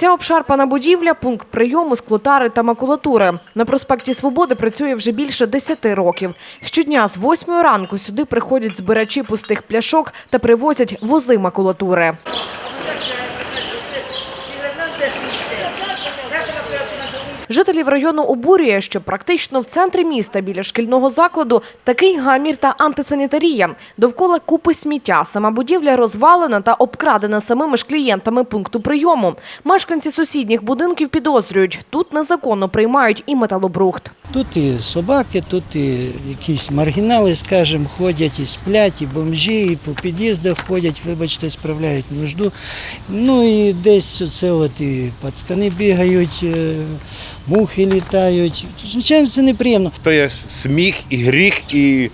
Ця обшарпана будівля пункт прийому склотари та макулатури. На проспекті Свободи працює вже більше 10 років. Щодня з 8 ранку сюди приходять збирачі пустих пляшок та привозять вози макулатури. Жителів району обурює, що практично в центрі міста біля шкільного закладу такий гамір та антисанітарія. Довкола купи сміття. Сама будівля розвалена та обкрадена самими ж клієнтами пункту прийому. Мешканці сусідніх будинків підозрюють, тут незаконно приймають і металобрухт. Тут і собаки, тут і якісь маргінали, скажімо, ходять і сплять, і бомжі, і по під'їздах ходять, вибачте, справляють нужду. Ну і десь оце от і пацкани бігають, е, мухи літають. Звичайно, це неприємно. То є сміх і гріх, і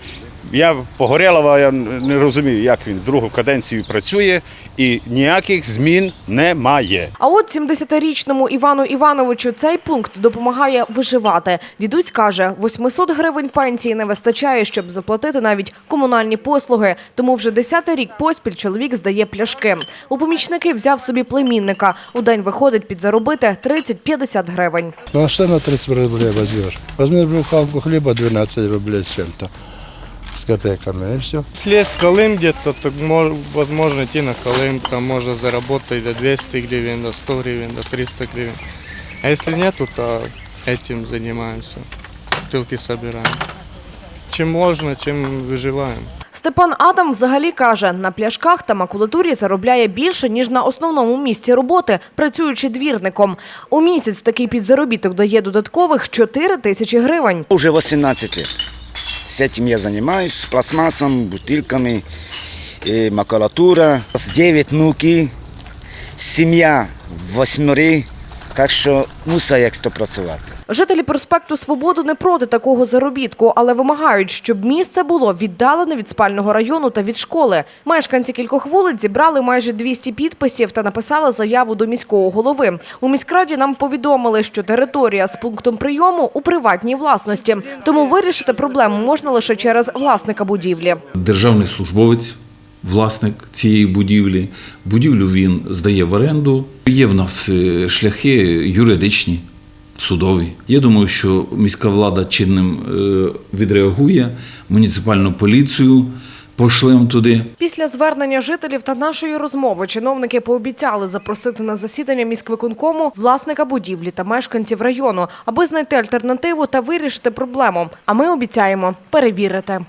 я Погорєлова, я не розумію, як він другу каденцію працює, і ніяких змін немає. А от 70-річному Івану Івановичу цей пункт допомагає виживати. Дідусь каже, 800 гривень пенсії не вистачає, щоб заплатити навіть комунальні послуги. Тому вже 10-й рік поспіль чоловік здає пляшки. У помічники взяв собі племінника. У день виходить підзаробити 30-50 гривень. Ну а что на 30 рублей возьмешь? Возьми буханку хлеба 12 рублей с чем-то, с копейками, и все. Если есть Колым где-то, то мож- возможно идти на Колым, там можно заработать до 200 гривен, до 100 гривен, до 300 гривен. А если нету, то этим занимаемся, бутылки собираем. Чем можно, чем выживаем. Степан Адам взагалі каже, на пляшках та макулатурі заробляє більше, ніж на основному місці роботи, працюючи двірником. У місяць такий підзаробіток дає додаткових 4 тисячі гривень. Уже 18 лет. С этим я занимаюсь, с пластмассом, бутылками, э, макулатура. С 9 внуки, семья восьмери, так що мусить як то працювати. Жителі проспекту Свободи не проти такого заробітку, але вимагають, щоб місце було віддалене від спального району та від школи. Мешканці кількох вулиць зібрали майже 200 підписів та написали заяву до міського голови. У міськраді нам повідомили, що територія з пунктом прийому у приватній власності, тому вирішити проблему можна лише через власника будівлі. державний службовець, власник цієї будівлі. Будівлю він здає в оренду. Є в нас е, шляхи юридичні, судові. Я думаю, що міська влада чинним е, відреагує, муніципальну поліцію пошлемо туди. Після звернення жителів та нашої розмови чиновники пообіцяли запросити на засідання міськвиконкому власника будівлі та мешканців району, аби знайти альтернативу та вирішити проблему. А ми обіцяємо перевірити.